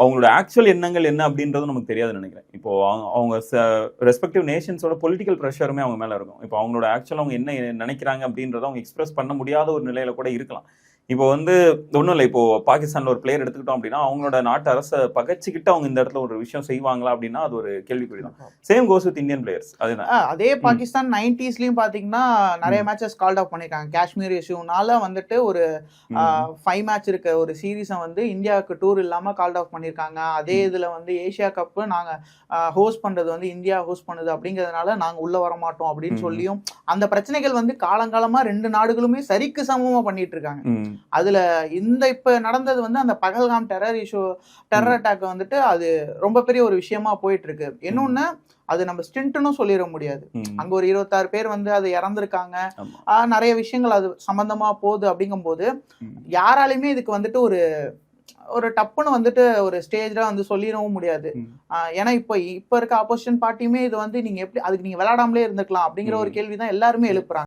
அவங்களோட ஆக்சுவல் எண்ணங்கள் என்ன அப்படின்றது நமக்கு தெரியாதுன்னு நினைக்கிறேன். இப்போ அவங்க- ரெஸ்பெக்டிவ் நேஷன்ஸோட பொலிட்டிக்கல் ப்ரெஷருமே அவங்க மேல இருக்கும். இப்போ அவங்களோட ஆக்சுவல் அவங்க என்ன நினைக்கிறாங்க அப்படின்றத அவங்க எக்ஸ்பிரஸ் பண்ண முடியாத ஒரு நிலையில கூட இருக்கலாம். இப்போ வந்து ஒன்றும் இல்லை. இப்போ பாகிஸ்தான்ல ஒரு பிளேயர் எடுத்துக்கிட்டோம் அப்படின்னா அவங்களோட நாட்டு அரசை பகச்சிக்கிட்டு அவங்க இந்த இடத்துல ஒரு விஷயம் செய்வாங்களா அப்படின்னா அது ஒரு கேள்விக்குறி தான் same goes with Indian players ஆ, அதே பாகிஸ்தான் நைன்டிஸ்லயும் பாத்தீங்கன்னா நிறைய மேட்சஸ் கால்ட் ஆஃப் பண்ணிருக்காங்க. காஷ்மீர் இஷ்யூனால வந்துட்டு ஒரு ஃபைவ் மேட்ச் இருக்க ஒரு சீரீஸை வந்து இந்தியாவுக்கு டூர் இல்லாம கால்ட் ஆஃப் பண்ணிருக்காங்க. அதே இதுல வந்து ஏசியா கப் நாங்க ஹோஸ்ட் பண்றது வந்து இந்தியா ஹோஸ்ட் பண்ணுது அப்படிங்கிறதுனால நாங்க உள்ள வர மாட்டோம் அப்படின்னு. சொல்லியும் அந்த பிரச்சனைகள் வந்து காலங்காலமா ரெண்டு நாடுகளுமே சரிக்கு சமமா பண்ணிட்டு இருக்காங்க அதுல இந்த இப்ப நடந்தது வந்து அந்த Pahalgam terror issue terror attack வந்துட்டு அது ரொம்ப பெரிய ஒரு விஷயமா போயிட்டு இருக்கு இன்னொன்னு அது நம்ம ஸ்டின்ட்னு சொல்லிட முடியாது. அங்க ஒரு இருபத்தாறு பேர் வந்து அது இறந்திருக்காங்க. நிறைய விஷயங்கள் அது சம்பந்தமா போகுது அப்படிங்கும்போது. யாராலையுமே இதுக்கு வந்துட்டு ஒரு ஒரு டப்புன்னு வந்துட்டு ஒரு ஸ்டேஜ்ல வந்து சொல்லிடவும் முடியாது. ஏன்னா இப்போ இப்ப இருக்க ஆப்போசிஷன் பார்ட்டியுமே இது வந்து நீங்க எப்படி அதுக்கு நீங்க விளையாடாமலே இருந்துக்கலாம் அப்படிங்கிற ஒரு ம். கேள்விதான் எல்லாருமே எழுப்புறாங்க.